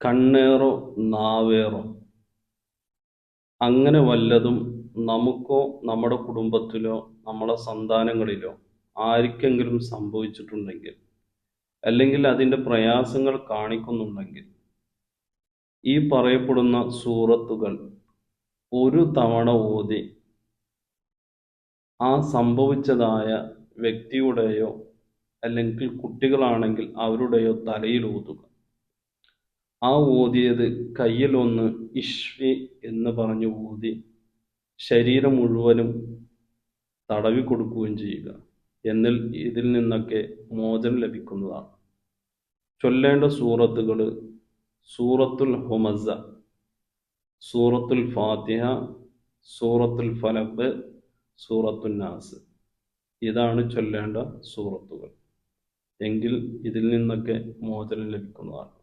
കണ്ണേറോ നാവേറോ. അങ്ങനെ വല്ലതും നമുക്കോ നമ്മുടെ കുടുംബത്തിലോ നമ്മുടെ സന്താനങ്ങളിലോ ആർക്കെങ്കിലും സംഭവിച്ചിട്ടുണ്ടെങ്കിൽ അല്ലെങ്കിൽ അതിന്റെ പ്രയാസങ്ങൾ കാണിക്കുന്നുണ്ടെങ്കിൽ ഈ പറയപ്പെടുന്ന സൂറത്തുകൾ ഒരു തവണ ഓതി ആ സംഭവിച്ചതായ വ്യക്തിയുടെയോ അല്ലെങ്കിൽ കുട്ടികളാണെങ്കിൽ അവരുടെയോ തലയിൽ ഊതുക ആ ഊതിയത് കയ്യിലൊന്ന് ഇഷ്വി എന്ന് പറഞ്ഞു ഊതി ശരീരം മുഴുവനും തടവി കൊടുക്കുകയും ചെയ്യുക. എന്നിൽ ഇതിൽ നിന്നൊക്കെ മോചനം ലഭിക്കുന്നതാണ്. ചൊല്ലേണ്ട സൂറത്തുകൾ സൂറത്തുൽ ഹുമസ സൂറത്തുൽ ഫാത്തിഹ സൂറത്തുൽ ഫലബ് സൂറത്തുൽ നാസ്. ഇതാണ് ചൊല്ലേണ്ട സൂറത്തുകൾ. എങ്കിൽ ഇതിൽ നിന്നൊക്കെ മോചനം ലഭിക്കുന്നതാണ്.